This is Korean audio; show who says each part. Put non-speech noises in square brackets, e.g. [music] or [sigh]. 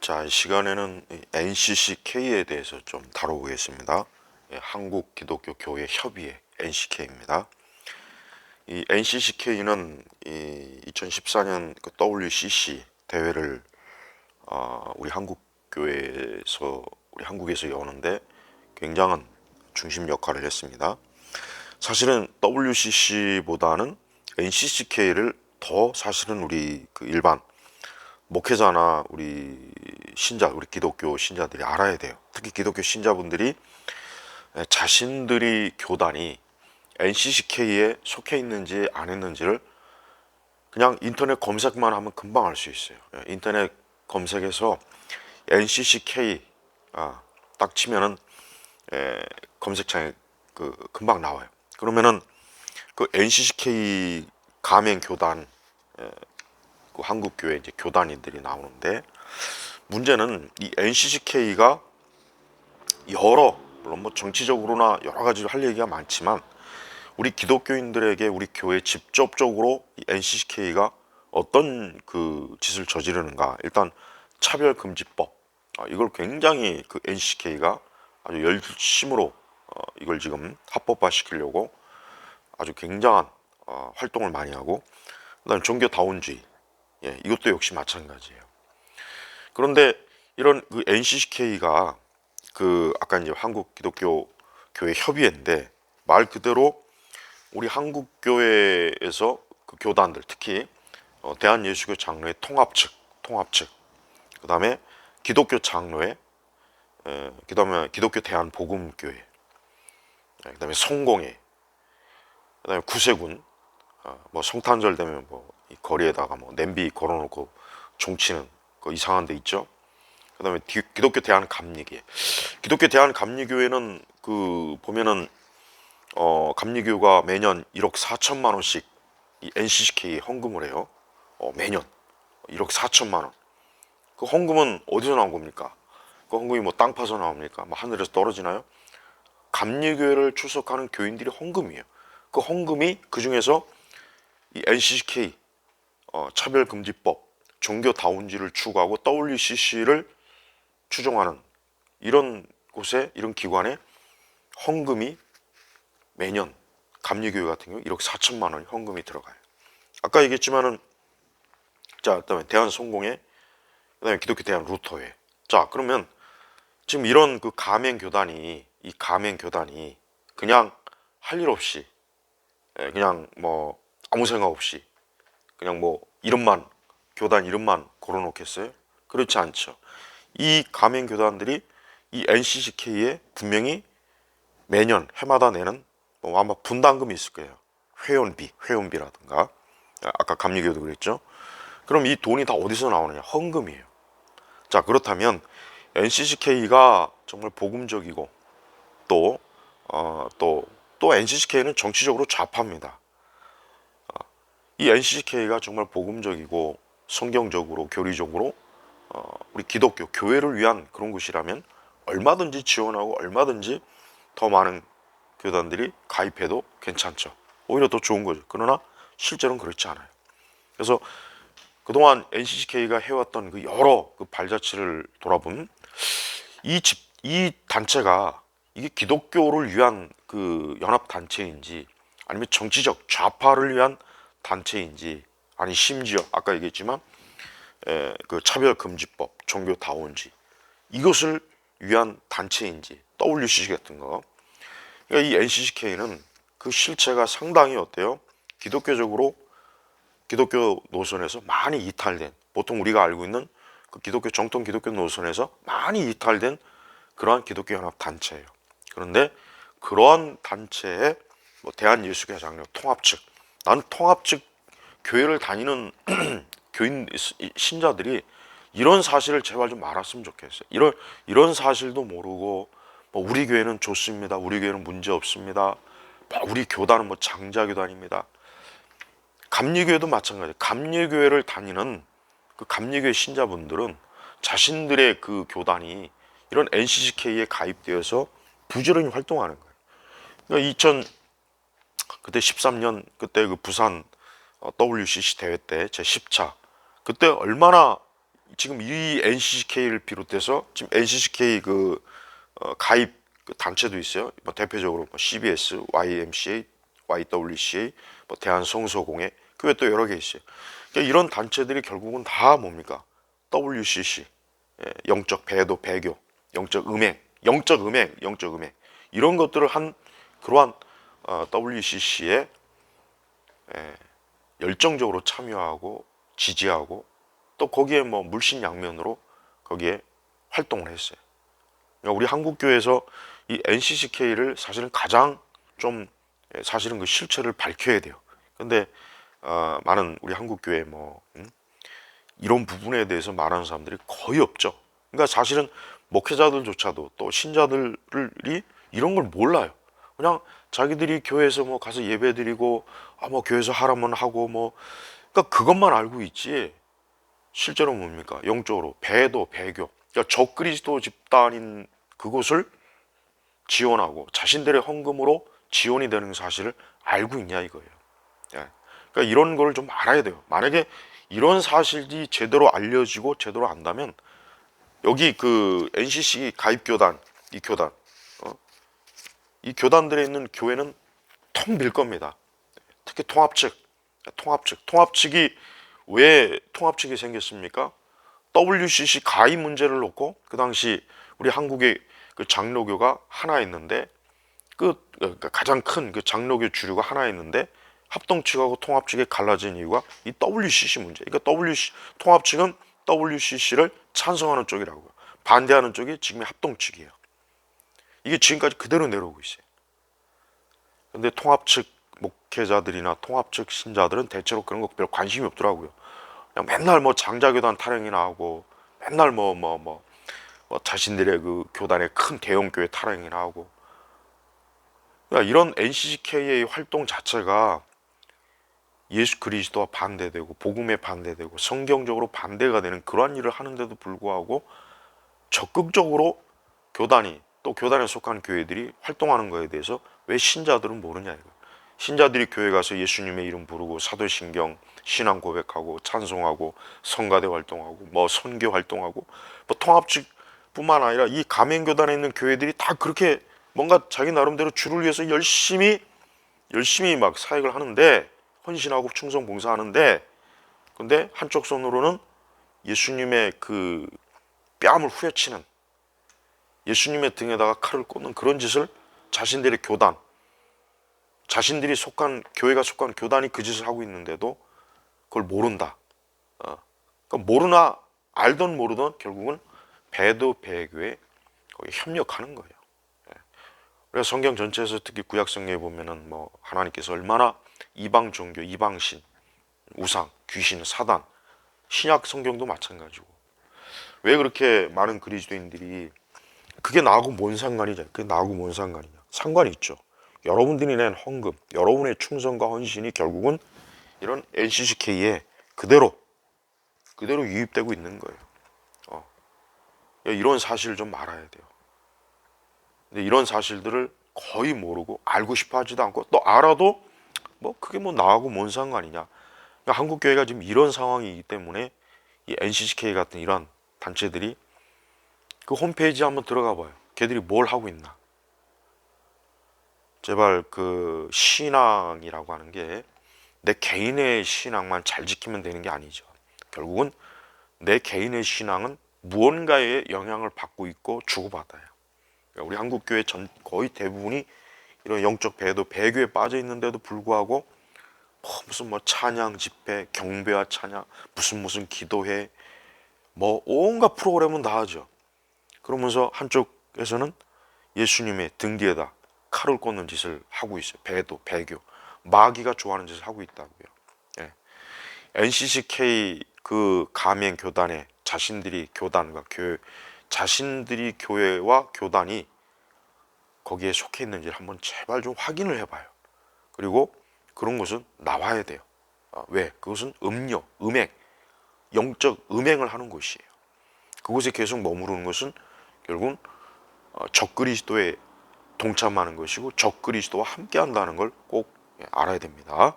Speaker 1: 자, 이 시간에는 이 NCCK에 대해서 좀 다뤄보겠습니다. 예, 한국 기독교 교회 협의회 NCK입니다. 이 NCCK는 이 2014년 그 WCC 대회를 어, 우리 한국 교회에서 우리 한국에서 여는데 굉장한 중심 역할을 했습니다. 사실은 WCC보다는 NCCK를 더 사실은 우리 그 일반 목회자나 우리 신자, 우리 기독교 신자들이 알아야 돼요. 특히 기독교 신자분들이 자신들이 교단이 NCCK에 속해 있는지 안 했는지를 그냥 인터넷 검색만 하면 금방 알 수 있어요. 예, 인터넷 검색에서 NCCK 아, 딱 치면은 에, 검색창에 그 금방 나와요. 그러면은 그 NCCK 가맹 교단 에, 그 한국 교회 이제 교단인들이 나오는데 문제는 이 NCCK가 여러 물론 뭐 정치적으로나 여러 가지로 할 얘기가 많지만 우리 기독교인들에게 우리 교회 직접적으로 이 NCCK가 어떤 그 짓을 저지르는가. 일단 차별금지법. 아, 이걸 굉장히 그 NCK가 아주 열심으로 어, 이걸 지금 합법화 시키려고 아주 굉장한 어, 활동을 많이 하고 그다음 종교다운주의 예, 이것도 역시 마찬가지예요. 그런데 이런 그 NCCK가 그 아까 이제 한국 기독교 교회 협의회인데 말 그대로 우리 한국 교회에서 그 교단들 특히 어, 대한예수교 장로회 통합 측 통합 측 그 다음에 기독교 장로회 에, 그다음에 기독교 대한 복음교회 에, 그다음에 성공회 그 다음에 구세군 어, 뭐 성탄절 되면 뭐이 거리에다가 뭐 냄비 걸어놓고 종치는 그 이상한 데 있죠. 그다음에 기- 기독교 대한 감리교 기독교 대한 감리교회는 그 보면은 어 감리교가 매년 1억 4천만 원씩 이 NCCK 헌금을 해요. 어 매년 1억 4천만 원. 그 헌금은 어디서 나온 겁니까? 그 헌금이 뭐 땅 파서 나옵니까? 뭐 하늘에서 떨어지나요? 감리교회를 출석하는 교인들이 헌금이에요. 그 헌금이 그 중에서 이 NCCK 어, 차별금지법, 종교다운지를 추구하고 WCC를 추종하는 이런 곳에 이런 기관에 헌금이 매년 감리교회 같은 경우 1억 4천만 원이 헌금이 들어가요. 아까 얘기했지만은 자 그다음에 대한 성공회, 그다음에 기독교 대한 루터회. 자 그러면 지금 이런 그 가맹 교단이 이 가맹 교단이 그냥 할 일 없이 예, 그냥 뭐 아무 생각 없이 그냥 뭐 이름만 교단 이름만 걸어놓겠어요? 그렇지 않죠. 이 가맹 교단들이 이 NCCK에 분명히 매년 해마다 내는 뭐 아마 분담금이 있을 거예요. 회원비, 회원비라든가 아, 아까 감리교도 그랬죠. 그럼 이 돈이 다 어디서 나오느냐? 헌금이에요. 자 그렇다면 NCCK가 정말 복음적이고 또 어, 또, 또 NCCK는 정치적으로 좌파입니다. 이 NCK가 정말 복음적이고 성경적으로 교리적으로 어, 우리 기독교 교회를 위한 그런 곳이라면 얼마든지 지원하고 얼마든지 더 많은 교단들이 가입해도 괜찮죠. 오히려 더 좋은 거죠. 그러나 실제로는 그렇지 않아요. 그래서 그동안 NCCK가 해왔던 그 여러 그 발자취를 돌아보면 이 집, 이 단체가 이게 기독교를 위한 그 연합 단체인지 아니면 정치적 좌파를 위한 단체인지 아니 심지어 아까 얘기했지만 에, 그 차별금지법, 종교다운지 이것을 위한 단체인지 WCC 같은 거. 그러니까 이 NCCK는 그 실체가 상당히 어때요? 기독교적으로 기독교 노선에서 많이 이탈된 보통 우리가 알고 있는 그 기독교 정통 기독교 노선에서 많이 이탈된 그러한 기독교 연합 단체예요. 그런데 그러한 단체의 뭐 대한 예수교 장로 통합 측 나는 통합 측 교회를 다니는 [clears throat] 교인 신자들이 이런 사실을 제발 좀 알았으면 좋겠어요. 이런 이런 사실도 모르고 뭐 우리 교회는 좋습니다. 우리 교회는 문제 없습니다. 뭐 우리 교단은 뭐 장자 교단입니다. 감리교회도 마찬가지. 감리교회를 다니는 그 감리교회 신자분들은 자신들의 그 교단이 이런 NCCK에 가입되어서 부지런히 활동하는 거예요. 그러니까 2000 그때 13년 그때 그 부산 어, WCC 대회 때 제 10차 그때 얼마나 지금 이 NCCK를 비롯해서 지금 NCCK 그 어, 가입 그 단체도 있어요. 뭐 대표적으로 뭐 CBS, YMCA, YWCA, 뭐 대한성소공회 그 외에 또 여러 개 있어요. 그러니까 이런 단체들이 결국은 다 뭡니까? WCC, 예, 영적 배도 배교, 영적 음행, 영적 음행, 영적 음행 이런 것들을 한 그러한 어, WCC에 예, 열정적으로 참여하고 지지하고 또 거기에 뭐 물신양면으로 거기에 활동을 했어요. 그러니까 우리 한국 교회에서 이 NCCK를 사실은 가장 좀 예, 사실은 그 실체를 밝혀야 돼요. 근데 어, 많은 우리 한국 교회 뭐 음? 이런 부분에 대해서 말하는 사람들이 거의 없죠. 그러니까 사실은 목회자들조차도 또 신자들이 이런 걸 몰라요. 그냥 자기들이 교회에서 뭐 가서 예배 드리고 아 뭐 교회에서 하라면 하고 뭐 그러니까 그것만 알고 있지 실제로 뭡니까 영적으로 배도 배교 그러니까 적그리스도 집단인 그곳을 지원하고 자신들의 헌금으로 지원이 되는 사실을 알고 있냐 이거예요. 예. 그러니까 이런 걸 좀 알아야 돼요. 만약에 이런 사실이 제대로 알려지고 제대로 안다면 여기 그 NCC 가입 교단 이 교단 어? 이 교단들에 있는 교회는 텅빌 겁니다. 특히 통합 측, 통합 측, 통합 측이 왜 통합 측이 생겼습니까? WCC 가입 문제를 놓고 그 당시 우리 한국의 그 장로교가 하나 있는데 그 그러니까 가장 큰 그 장로교 주류가 하나 있는데 합동 측하고 통합 측이 갈라진 이유가 이 WCC 문제. 그러니까 WC 통합 측은 WCC를 찬성하는 쪽이라고요. 반대하는 쪽이 지금의 합동 측이에요. 이게 지금까지 그대로 내려오고 있어요. 근데 통합 측 목회자들이나 통합 측 신자들은 대체로 그런 거별 관심이 없더라고요. 그냥 맨날 뭐 장자교단 타령이나 하고 맨날 뭐 뭐 뭐 뭐 자신들의 그 교단의 큰 대형 교회 타령이나 하고 그러니까 이런 NCCK의 활동 자체가 예수 그리스도와 반대되고 복음에 반대되고 성경적으로 반대가 되는 그러한 일을 하는데도 불구하고 적극적으로 교단이 또 교단에 속한 교회들이 활동하는 거에 대해서 왜 신자들은 모르냐 이거. 신자들이 교회 가서 예수님의 이름 부르고 사도신경 신앙 고백하고 찬송하고 성가대 활동하고 뭐 선교 활동하고 뭐 통합직뿐만 아니라 이 가맹교단에 있는 교회들이 다 그렇게 뭔가 자기 나름대로 주를 위해서 열심히 열심히 막 사역을 하는데 헌신하고 충성 봉사하는데 근데 한쪽 손으로는 예수님의 그 뺨을 후려치는 예수님의 등에다가 칼을 꽂는 그런 짓을 자신들의 교단 자신들이 속한 교회가 속한 교단이 그 짓을 하고 있는데도 그걸 모른다. 어. 그러니까 모르나 알던 모르던 결국은 배도 배교에 협력하는 거예요. 예. 그래서 성경 전체에서 특히 구약 성경에 보면은 뭐 하나님께서 얼마나 이방 종교, 이방 신, 우상, 귀신, 사단, 신약 성경도 마찬가지고 왜 그렇게 많은 그리스도인들이 그게 나하고 뭔 상관이냐? 그게 나하고 뭔 상관이냐? 상관이 있죠. 여러분들이 낸 헌금, 여러분의 충성과 헌신이 결국은 이런 NCCK에 그대로 그대로 유입되고 있는 거예요. 어. 이런 사실을 좀 알아야 돼요. 근데 이런 사실들을 거의 모르고 알고 싶어 하지도 않고 또 알아도 뭐 그게 뭐 나하고 뭔 상관이냐. 그러니까 한국 교회가 지금 이런 상황이기 때문에 이 NCCK 같은 이런 단체들이 그 홈페이지 한번 들어가 봐요. 걔들이 뭘 하고 있나. 제발 그 신앙이라고 하는 게 내 개인의 신앙만 잘 지키면 되는 게 아니죠. 결국은 내 개인의 신앙은 무언가의 영향을 받고 있고 주고받아요. 그러니까 우리 한국 교회 전 거의 대부분이 이런 영적 배도 배교에 빠져 있는데도 불구하고 뭐 무슨 뭐 찬양 집회, 경배와 찬양, 무슨 무슨 기도회, 뭐 온갖 프로그램은 다 하죠. 그러면서 한쪽에서는 예수님의 등 뒤에다 칼을 꽂는 짓을 하고 있어요. 배도, 배교. 마귀가 좋아하는 짓을 하고 있다고요. 예. NCCK 그 가맹 교단에 자신들이 교단과 교회, 자신들이 교회와 교단이 거기에 속해 있는지를 한번 제발 좀 확인을 해봐요. 그리고 그런 것은 나와야 돼요. 아, 왜? 그것은 음료, 음행, 영적 음행을 하는 곳이에요. 그곳에 계속 머무르는 것은 결국은 어, 적그리스도에 동참하는 것이고 적그리스도와 함께 한다는 걸 꼭 알아야 됩니다.